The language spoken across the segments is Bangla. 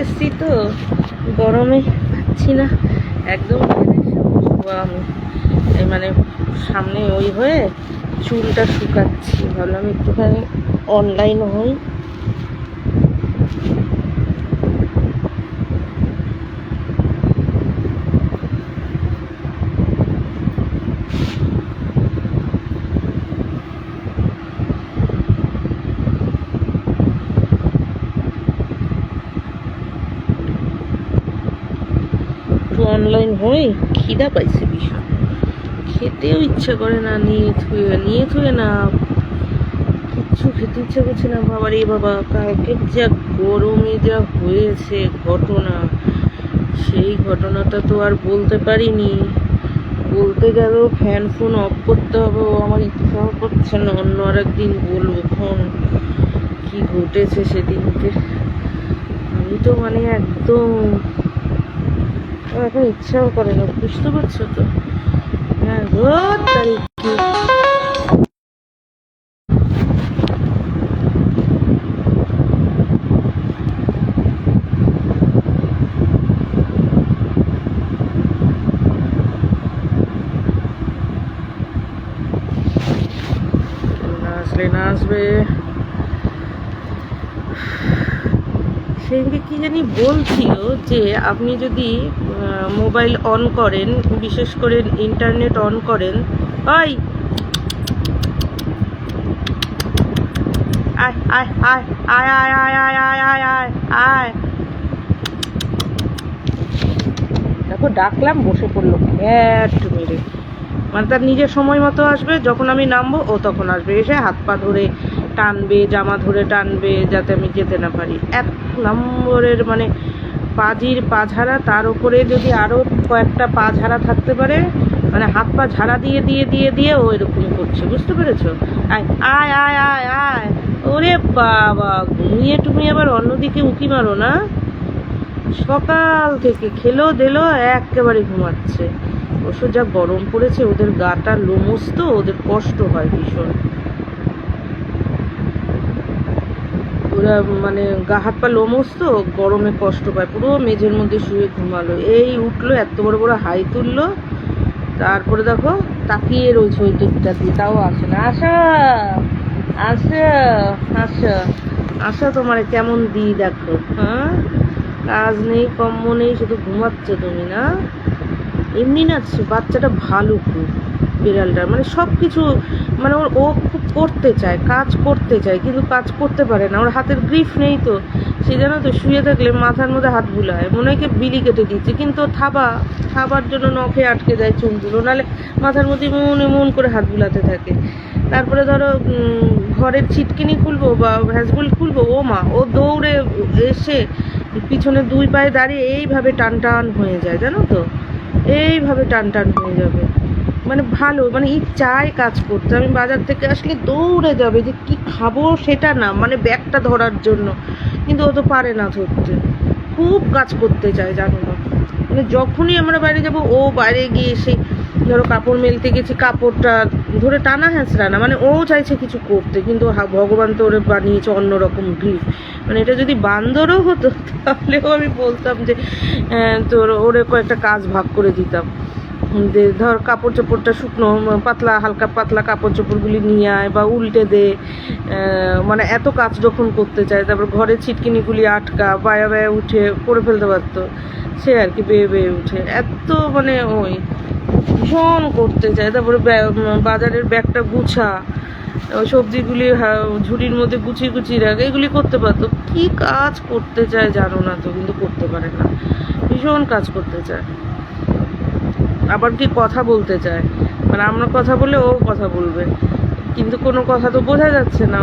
এসেছি তো, গরমে পাচ্ছি না। একদম আমি। মানে সামনে ওই হয়ে চুলটা শুকাচ্ছি। ভাবলাম একটুখানি অনলাইন হই একটু অনলাইন হই খিদা পাইছে ভীষণ। খেতেও ইচ্ছা করে না, নিয়ে থুয়ে নিয়ে থুয়ে না। কিচ্ছু খেতে ইচ্ছা করছে না বাবা রে বাবা কালকে যা গরমে যা হয়েছে ঘটনা, সেই ঘটনাটা তো আর বলতে পারিনি। বলতে গেলেও ফ্যান ফোন অফ করতে হবে, ও আমার ইচ্ছাও করছে না, অন্য আর একদিন বলব ফোন। কি ঘটেছে সেদিনকে? আমি তো মানে একদম এখন ইচ্ছাও করে না, বুঝতে পারছ তো? হ্যাঁ আসবে। সেদিনকে কি জানি বলছিল যে, আপনি যদি মোবাইল অন করেন বিশেষ করে ইন্টারনেট অন করেন ওই আয় আয় আয় আয় আয় আয় আয় আয় আয় আয় আয় দেখো ডাকলাম বসে পড়ল ক্যাট মেরে মানে তার নিজের সময় মতো আসবে যখন আমি নামবো ও তখন আসবে এসে হাত পা ধরে টানবে জামা ধরে টানবে যাতে আমি যেতে না পারি এক নম্বরের মানে পাজির পা ঝাড়া তার উপরে যদি আরও কয়েকটা পা ঝাড়া থাকতে পারে মানে হাত পা ঝাড়া দিয়ে দিয়ে দিয়ে দিয়ে ও এরকম করছে, বুঝতে পেরেছ? আয় আয় আয় আয় আয়। ওরে বাবা, ঘুমিয়ে টুমিয়ে আবার অন্যদিকে উঁকি মারো না। সকাল থেকে খেলো দেলো একেবারে ঘুমাচ্ছে। অবশ্য যা গরম পড়েছে, ওদের গাটা লোমস তো, ওদের কষ্ট হয় ভীষণ। ওরা মানে গা হাত পা লোমস তো, গরমে কষ্ট পায়। পুরো মেঝের মধ্যে শুয়ে ঘুমালো। এই উঠল, এত বড় বড় হাই তুললো। তারপরে দেখো, তাকিয়ে রয়েছে ওই দিকটা দিয়ে। তাও আসে না। আসা আসা আসা আসা তোমার কেমন দি দেখো হ্যাঁ? কাজ নেই কম্ম নেই, শুধু ঘুমাচ্ছ তুমি না? এমনি না, বাচ্চাটা ভালো খুব, বিড়ালটার। মানে সব কিছু মানে ওর ও খুব করতে চায়, কাজ করতে চায়, কিন্তু কাজ করতে পারে না। ওর হাতের গ্রিফ নেই তো। সে জানো তো শুয়ে থাকলে মাথার মধ্যে হাত বুলায়। মনে হয় বিলি কেটে দিচ্ছে, কিন্তু থাবা, থাবার জন্য নখে আটকে যায় চুলগুলো। নাহলে মাথার মধ্যে এমন এমন করে হাত বুলাতে থাকে। তারপরে ধরো ঘরের ছিটকিনি খুলবো বা ভ্যাসগুল খুলবো, ও মা, ও দৌড়ে এসে পিছনে দুই পায়ে দাঁড়িয়ে এইভাবে টান টান হয়ে যায়, জানো তো? এইভাবে টান টান হয়ে যাবে। মানে ভালো মানে চায় কাজ করতে। আমি বাজার থেকে আসলে দৌড়ে যাবে যে কি খাব সেটা না মানে ব্যাগটা ধরার জন্য। কিন্তু ও তো পারে না ধরতে। খুব কাজ করতে চায় জানো না। মানে যখনই আমরা বাইরে যাব ও বাইরে গিয়ে সেই ধরো কাপড় মেলতে গেছি কাপড়টা ধরে টানা হ্যাঁচড়া না মানে ও চাইছে কিছু করতে কিন্তু ভগবান তো ওরে বানিয়েছে অন্যরকম গ্রিফ মানে এটা যদি বান্দরও হতো তাহলেও আমি বলতাম যে আহ, তোর ওরে কয়েকটা কাজ ভাগ করে দিতাম। ধর কাপড় চোপড়টা শুকনো পাতলা, হালকা পাতলা কাপড় চোপড়গুলি নিয়ে আয় বা উল্টে দে মানে এত কাজ যখন করতে চায়, তারপর ঘরে ছিটকিনিগুলি আটকা, বায়া বায়া উঠে করে ফেলতে পারতো, সে আর কি বেয়ে বেয়ে উঠে। এত মানে ওই ভীষণ করতে চায়, তারপরে বাজারের ব্যাগটা গুছা সবজিগুলি ঝুড়ির মধ্যে গুছিয়ে গুছিয়ে রাখে, এগুলি করতে পারতো। কি কাজ করতে চায় জানো না তো, কিন্তু করতে পারে না। ভীষণ কাজ করতে চায়। আবার কি কথা বলতে চায়? মানে আমরা কথা বলে ও কথা বলবে। কিন্তু কোনো কথা তো বোঝা যাচ্ছে না।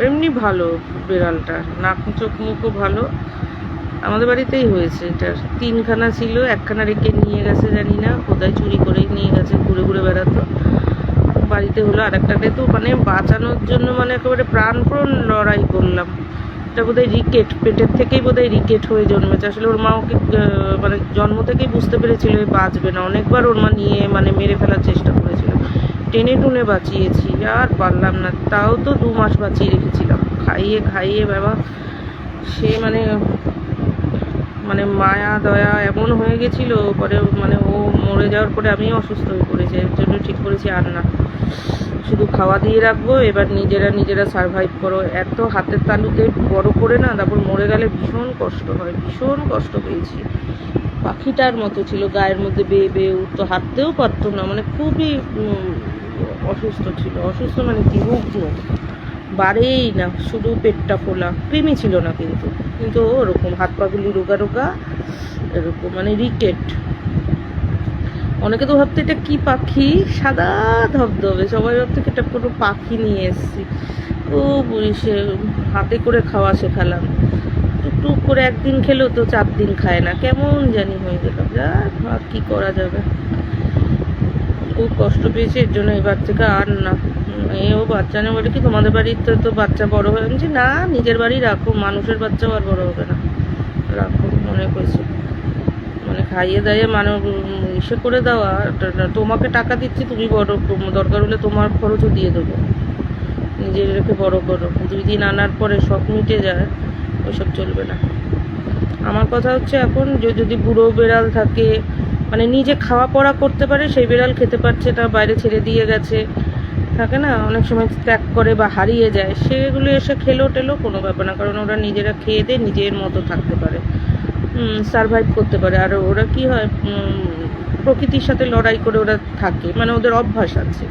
এমনি ভালো বিড়ালটা। নাক চোখ মুখও ভালো। আমাদের বাড়িতেই হয়েছে এটার তিনখানা ছিল, একখানা রেখে নিয়ে গেছে জানি না। কোথায় চুরি করেই নিয়ে গেছে, ঘুরে ঘুরে বেড়াতো। বাড়িতে হলো আর একটাকে তো মানে বাঁচানোর জন্য মানে একেবারে প্রাণপ্রণ লড়াই করলাম। এটা বোধহয় রিকেট, পেটের থেকেই বোধহয় রিকেট হয়ে জন্মেছে। আসলে ওর মা ওকে মানে জন্ম থেকেই বুঝতে পেরেছিল বাঁচবে না। অনেকবার ওর মা নিয়ে মানে মেরে ফেলার চেষ্টা করেছিল। টেনে টুনে বাঁচিয়েছি আর পারলাম না। তাও তো দু মাস বাঁচিয়ে রেখেছিলাম। খাইয়ে খাইয়ে বাবা, সে মানে মানে মায়া, দয়া এমন হয়ে গেছিল, পরে মানে ও মরে যাওয়ার পরে আমি অসুস্থ হয়ে পড়েছি। এর জন্য ঠিক করেছি আর না। শুধু খাওয়া দিয়ে রাখব, এবার নিজেরা নিজেরা সারভাইভ করো। এত হাতের তালুতে বড় করে না, তারপর মরে গেলে ভীষণ কষ্ট হয়, ভীষণ কষ্ট পেয়েছি। পাখিটার মতো ছিল, গায়ের মধ্যে বেয়ে বেয়ে উঠতো, হাঁটতেও পারতো না মানে খুবই অসুস্থ ছিল। অসুস্থ মানে কি? রুগ্ন বাড়েই না, শুধু পেটটা ফোলা। কৃমি ছিল না কিন্তু। কিন্তু ওরকম হাত পাগুলি রোগা রোগা, এরকম মানে রিকেট। অনেকে তো ভাবতো এটা কি পাখি? সাদা ধবধবে। সবাই ভাবতো এটা কোনো পাখি নিয়ে এসেছি। ও সে হাতে করে খাওয়া শেখালাম। টুকটুক করে একদিন খেলেও তো চার দিন খায় না। কেমন জানি হয়ে গেলাম যা কি করা যাবে। খুব কষ্ট পেয়েছে, এর জন্য এবার থেকে আর না। এও বাচ্চা নেই বলে কি তোমাদের বাড়িতে তো বাচ্চা বড় হয়ে আমি না, নিজের বাড়ি রাখো, মানুষের বাচ্চাও আর বড় হবে না। রাখো, মনে করেছে মানে খাইয়ে দাইয়ে মানে ইসে করে দেওয়া তোমাকে টাকা দিচ্ছি, তুমি বড় দরকার হলে তোমার খরচও দিয়ে দেবো। নিজের রেখে বড় করো। দুই দিন আনার পরে সব মিটে যায়, ওইসব চলবে না। আমার কথা হচ্ছে এখন যদি বুড়ো বেড়াল থাকে মানে নিজে খাওয়া পড়া করতে পারে, সেই বেড়াল খেতে পারছে তা বাইরে ছেড়ে দিয়ে গেছে। থাকে না, অনেক সময় ত্যাগ করে বা হারিয়ে যায়, সেগুলো এসে খেলো টেলো কোনো ব্যাপার না, কারণ ওরা নিজেরা খেয়ে দিয়ে নিজের মতো থাকতে পারে সারভাইভ করতে পারে। আর ওরা কি হয় প্রকৃতির সাথে লড়াই করে ওরা থাকে মানে ওদের অভ্যাস আছে।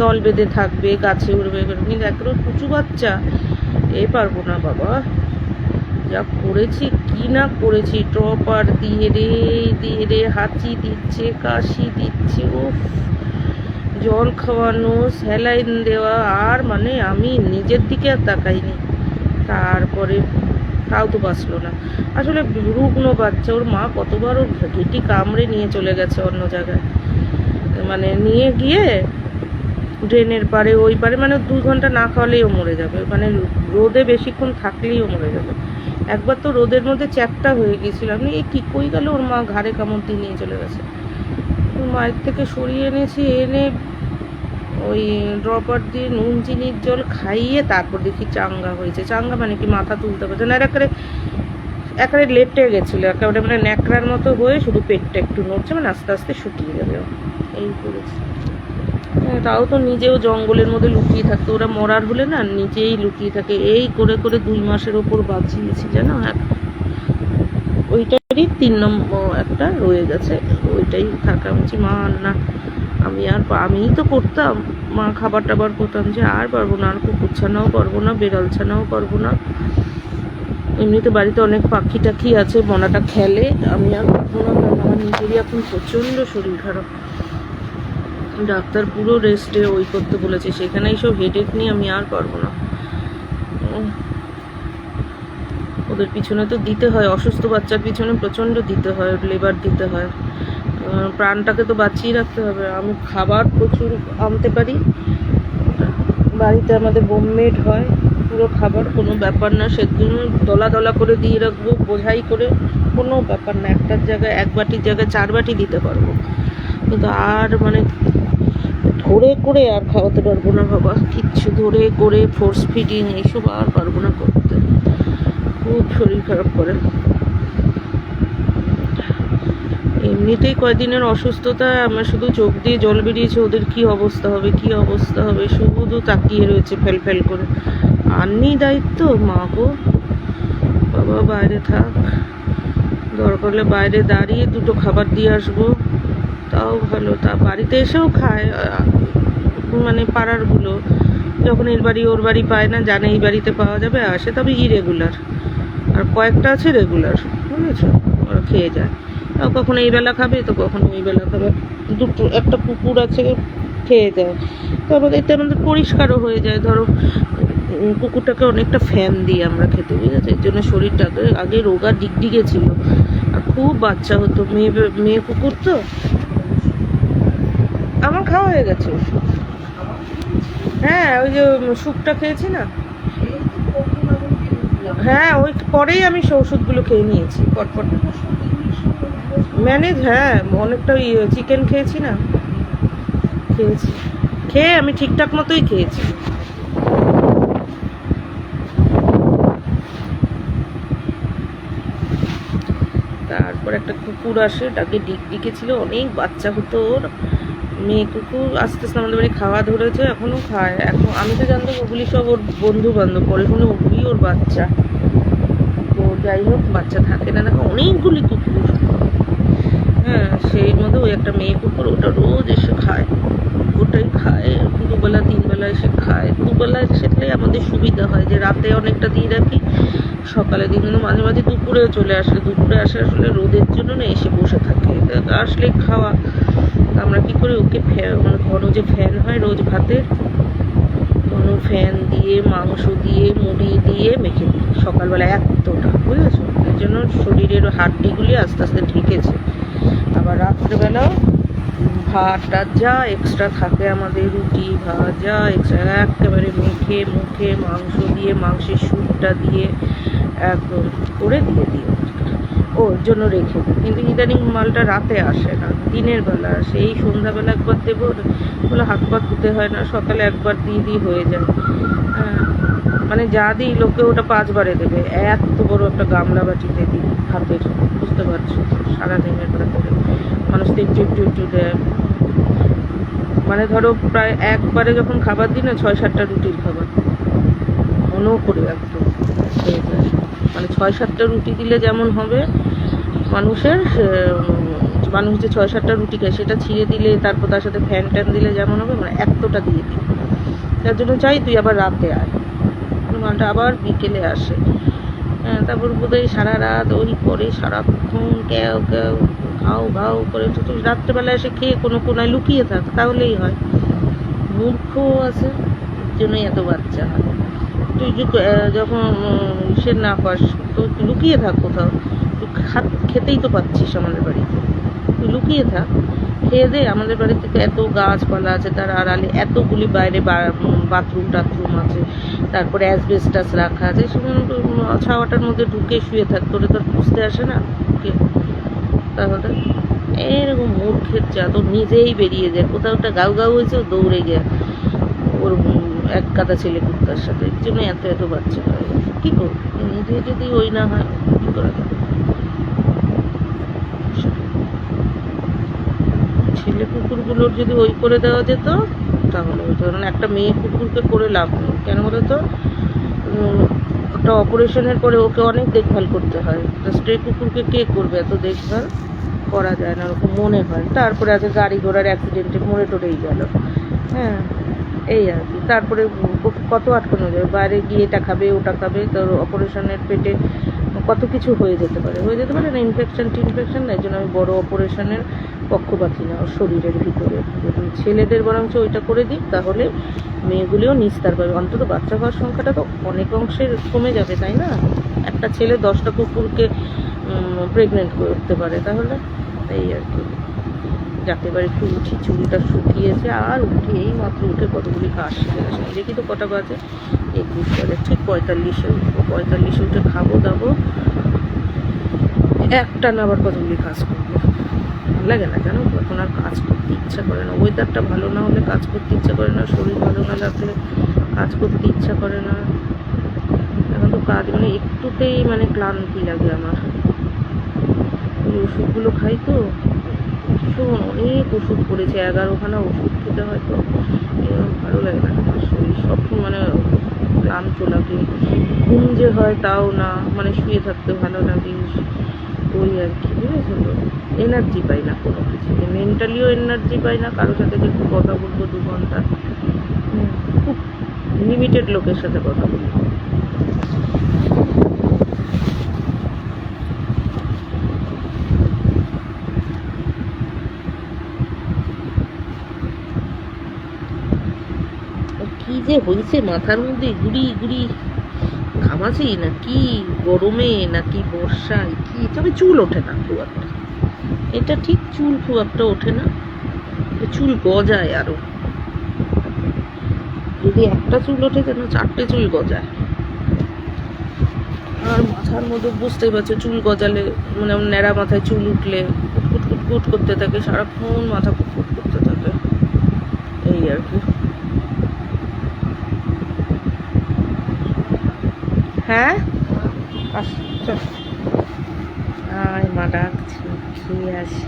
দল বেঁধে থাকবে, গাছে উড়বে। কিন্তু একেবারে কুচু বাচ্চা, এ পারব না বাবা। যা করেছি, কি না করেছি, টপার দিয়ে রে দিয়ে রে, হাঁচি দিচ্ছে, কাশি দিচ্ছে ও জল খাওয়ানো, স্যালাইন দেওয়া, আর মানে আমি নিজের দিকে আর তাকাইনি। তারপরে তাও তো বাঁচলো না। আসলে রুগ্ন বাচ্চা, ওর মা কতবার ওর ঘেটি কামড়ে নিয়ে চলে গেছে অন্য জায়গায়। মানে নিয়ে গিয়ে ড্রেনের পারে ওই পারে মানে দুই ঘণ্টা না খাওয়ালেই ও মরে যাবে। মানে রোদে বেশিক্ষণ থাকলেই মরে যাবে। একবার তো রোদের মধ্যে চ্যাপটা হয়ে গিয়েছিল। আমি, এই ঠিক হয়ে গেল? ওর মা ঘাড়ে কামড় দিয়ে নিয়ে চলে গেছে। মায়ের থেকে সরিয়ে এনেছি এনে ওই ড্রপার দিয়ে নুন চিনির জল খাইয়ে তারপর দেখি চাঙ্গা হয়েছে। চাঙ্গা মানে কি মাথা তুলতে পারছে না। একেবারে একেবারে লেটে গেছিল। একেবারে মানে ন্যাকড়ার মতো হয়ে শুধু পেটটা একটু নড়ছে মানে আস্তে আস্তে শুকিয়ে যাবে। এই করেছে। হ্যাঁ, তাও তো নিজেও জঙ্গলের মধ্যে লুকিয়ে থাকতো। ওরা মরার হলে না নিজেই লুকিয়ে থাকে। এই করে করে দুই মাসের ওপর বাঁচিয়েছি জানো? এক ওইটারই তিন নম্বর একটা রয়ে গেছে। ওইটাই থাকা বলছি মা, না, আমি আর আমিই তো করতাম। মা খাবার টাবার করতাম যে আর পারব না, আর কুকুর ছানাও পারব না বেড়াল ছানাও পারব না। এমনিতে বাড়িতে অনেক পাখি টাখি আছে মনাটা খেলে। আমি আর পারব না, কারণ আমার নিজেরই এখন প্রচণ্ড শরীর খারাপ। ডাক্তার পুরো রেস্টে ওই করতে বলেছে। সেখানে এইসব হেডেক নিয়ে আমি আর পারব না। ওদের পিছনে তো দিতে হয়, অসুস্থ বাচ্চার পিছনে প্রচণ্ড দিতে হয় লেবার দিতে হয়। প্রাণটাকে তো বাঁচিয়ে রাখতে হবে। আমি খাবার প্রচুর আনতে পারি। বাড়িতে আমাদের বোমমেড হয়, পুরো খাবার কোনো ব্যাপার না। সেজন্য দলা দলা করে দিয়ে রাখব, বোঝাই করে কোনো ব্যাপার না। একটার জায়গায় এক বাটির জায়গায় চার বাটি দিতে পারব। কিন্তু আর মানে ধরে করে আর খাওয়াতে পারব না বাবা। কিচ্ছু ধরে করে ফোর্স ফিডিং এইসব আর পারব না। করতে খুব শরীর খারাপ করে। এমনিতেই কয়দিনের অসুস্থতা, আমার শুধু চোখ দিয়ে জল বেরিয়েছে, ওদের কি অবস্থা হবে, কি অবস্থা হবে, শুধু তাকিয়ে রয়েছে ফেল ফেল করে। আর দায়িত্ব, মা গো। বাবা, বাইরে থাক। দরকার হলে বাইরে দাঁড়িয়ে দুটো খাবার দিয়ে আসব। তাও ভালো, তা বাড়িতে এসেও খায় মানে পাড়ারগুলো যখন এর বাড়ি ওর বাড়ি পায় না, জানে এই বাড়িতে পাওয়া যাবে, আসে তবে ইরেগুলার আর কয়েকটা আছে রেগুলার বুঝেছ? ওরা খেয়ে যায়। তাও কখনো এই বেলা খাবে, তো কখনো ওই বেলা খাবে। দুটো, একটা কুকুর আছে, খেয়ে দেয় তারপর এতে আমাদের পরিষ্কারও হয়ে যায়। ধরো কুকুরটাকে অনেকটা ফ্যান দিই আমরা খেতে, বুঝেছ? এর জন্য শরীরটাকে আগে রোগা ডিগডিগে ছিল। আর খুব বাচ্চা হতো। মেয়ে মেয়ে কুকুর তো। আমার খাওয়া হয়ে গেছে। হ্যাঁ ওই যে স্যুপটা খেয়েছি না? হ্যাঁ ওই পরেই আমি ওষুধগুলো খেয়ে নিয়েছি পরপর ম্যানেজ হ্যাঁ অনেকটা চিকেন খেয়েছি না? খেয়েছি। খেয়ে আমি ঠিকঠাক মতোই খেয়েছি। তারপর একটা কুকুর আসে তাকে ডিক ডিকেছিল, অনেক বাচ্চা হতো ওর। মেয়ে কুকুর আস্তে আস্তে আমাদের বাড়ি খাওয়া ধরেছে এখনও খায়। এখন আমি তো জানতাম ওগুলি সব ওর বন্ধু বান্ধব পরে শুনে ওগুলি ওর বাচ্চা। তো যাই হোক, বাচ্চা থাকে না, দেখো অনেকগুলি কুকুর। হ্যাঁ সেই মধ্যে ওই একটা মেয়ে কুকুর, ওটা রোজ এসে খায়। ওটাই খায়, দুবেলা, তিনবেলা এসে খায়। দুবেলা সেটাই আমাদের সুবিধা হয় যে রাতে অনেকটা দিয়ে রাখি সকালে দিন কিন্তু মাঝে মাঝে দুপুরেও চলে আসে। দুপুরে আসে আসলে রোদের জন্য না এসে বসে থাকে। আসলে খাওয়া, আমরা কি করি? ওকে ফ্যা- মানে ঘন যে ফ্যান হয় রোজ ভাতের, ঘন ফ্যান দিয়ে, মাংস দিয়ে, মুড়ি দিয়ে মেখে দিই। সকালবেলা এতটা, বুঝেছ? এর জন্য শরীরের হাড্ডিগুলি আস্তে আস্তে ঢেকেছে। আবার রাত্রেবেলাও ভাত টাত যা এক্সট্রা থাকে আমাদের, রুটি ভাত যা এক্সট্রা একেবারে মেখে, মুখে মাংস দিয়ে, মাংসের স্যুপটা দিয়ে করে দিয়ে দিই ওর জন্য রেখে দিই কিন্তু ইদানিং মালটা রাতে আসে না, দিনের বেলা আসে। এই সন্ধ্যাবেলা একবার দেবো বলে হাত পা ধুতে হয় না, সকালে একবার দিয়ে দিই, হয়ে যায়। হ্যাঁ মানে যা দিই, লোকে ওটা পাঁচবারে দেবে। এত বড় একটা গামলা বাটিতে দিই হাতের, বুঝতে পারছ? সারাদিনের করে। মানুষ তো একটু একটু একটু দেয়। মানে ধরো প্রায় একবারে যখন খাবার দিই না, ছয় সাতটা রুটির খাবার। ঘন করে একদম। হয়ে যায়। মানে ছয় সাতটা রুটি দিলে যেমন হবে, মানুষের মানুষ যে ছয় সাতটা রুটি খায় সেটা ছিঁড়ে দিলে, তারপর তার সাথে ফ্যান ট্যান দিলে যেমন হবে মানে এতটা দিয়ে দিই। তার জন্য চাই তুই আবার রাতে আয়। মালটা আবার বিকেলে আসে। হ্যাঁ তারপর বোধহয় সারা রাত ওই করে সারাক্ষণ ক্যাও ক্যাও ঘাও ঘাও করে তো রাত্রেবেলা এসে খেয়ে কোনো কোনায় লুকিয়ে থাক, তাহলেই হয়। মূর্খ আছে, জন্যই এত বাচ্চা হয়। তুই যখন সে না পাস তো লুকিয়ে থাক কোথাও। তুই খাত খেতেই তো পাচ্ছিস আমাদের বাড়িতে। তুই লুকিয়ে থাক। খেয়ে দে, আমাদের বাড়িতে তো এত গাছপালা আছে, তার আড়ালে এতগুলি বাইরে বাথরুম টাথরুম আছে। তারপরে অ্যাসবেস্টাস রাখা আছে। সেগুলো ছাওয়াটার মধ্যে ঢুকে শুয়ে থাক, তোরে তো বুঝতে আসে না? কে? তাহলে এরকম মূর্খের চা তো নিজেই বেরিয়ে যায়। কোথাও একটা গাউ গাউ হয়েছে দৌড়ে যায় ওর এক কাদা ছেলে কুত্তার সাথে, এর জন্য এত এত বাচ্চা হয় কী করব? নিজে যদি ওই না হয়, কী করা যাবে? ছেলে কুকুরগুলোর যদি ওই করে দেওয়া যেত, তাহলে হতো। কারণ একটা মেয়ে কুকুরকে করে লাভ নেই। কেন বলো তো? একটা অপারেশনের পরে ওকে অনেক দেখভাল করতে হয়। তো স্ট্রে কুকুরকে কে করবে? এত দেখভাল করা যায় না, ওরকম মনে হয়। তারপরে আজকে গাড়ি ঘোড়ার অ্যাক্সিডেন্টে মরে টরেই গেল। হ্যাঁ। এই আর কি। তারপরে কত আটকানো যাবে বাইরে গিয়ে এটা খাবে, ওটা খাবে, তোর অপারেশনের পেটে কত কিছু হয়ে যেতে পারে? হয়ে যেতে পারে না ইনফেকশন টিনফেকশন এই জন্য আমি বড় অপারেশনের পক্ষপাতি না, ওর শরীরের ভিতরে। ছেলেদের বরঞ্চ ওইটা করে দিই, তাহলে মেয়েগুলিও নিস্তার পাবে। অন্তত বাচ্চা হওয়ার সংখ্যাটা তো অনেক অংশের কমে যাবে, তাই না? একটা ছেলে দশটা কুকুরকে প্রেগনেন্ট করতে পারে, তাহলে এই আর কি। যাকে এবার একটু উঠি, চুলটা শুকিয়েছে আর উঠে এই মাত্র উঠে কতগুলি কাজ শিখে গেছে দেখি তো কটা বাজে? একুশ বাজে, ঠিক পঁয়তাল্লিশে উঠবো। পঁয়তাল্লিশে উঠে খাব দাবো। একটা না আবার কতগুলি কাজ করব? ভালো লাগে না কেন? এখন আর কাজ করতে ইচ্ছা করে না। ওয়েদারটা ভালো না হলে কাজ করতে ইচ্ছা করে না। শরীর ভালো না লাগলে কাজ করতে ইচ্ছা করে না। এখন তো কাজ মানে একটুতেই মানে ক্লান্তি লাগে আমার। ওই ওষুধগুলো খাই তো। ভীষণ অনেক ওষুধ পড়েছে, এগারোখানা ওষুধ খেতে হয় তো এরকম ভালো লাগে না শরীর সবসময় মানে ক্লান্ত লাগে। ঘুম যে হয় তাও না মানে শুয়ে থাকতে ভালো লাগে ওই আর কি, বুঝেছ তো? এনার্জি পাই না কোনো কিছুতে মেন্টালিও এনার্জি পাই না, কারোর সাথে যে কথা বলব দু ঘণ্টা। খুব লিমিটেড লোকের সাথে কথা বলি কি যে হয়েছে মাথার মধ্যে গুড়ি গুড়ি। ঘামাছি না, কি গরমে নাকি বর্ষায়, কি? তবে চুল ওঠে না খুব একটা। এটা ঠিক চুল খুব একটা ওঠে না। চুল গজায় আরও। যদি একটা চুল ওঠে, যেন চারটে চুল গজায়। আর মাথার মধ্যে বুঝতেই পারছ, চুল গজালে মানে ন্যাড়া মাথায় চুল উঠলে কুট কুট কুট করতে থাকে, সারাক্ষণ মাথা কুট করতে থাকে। এই আর কি। হ্যাঁ? আয় মা ডাকছে। খেয়ে আসি?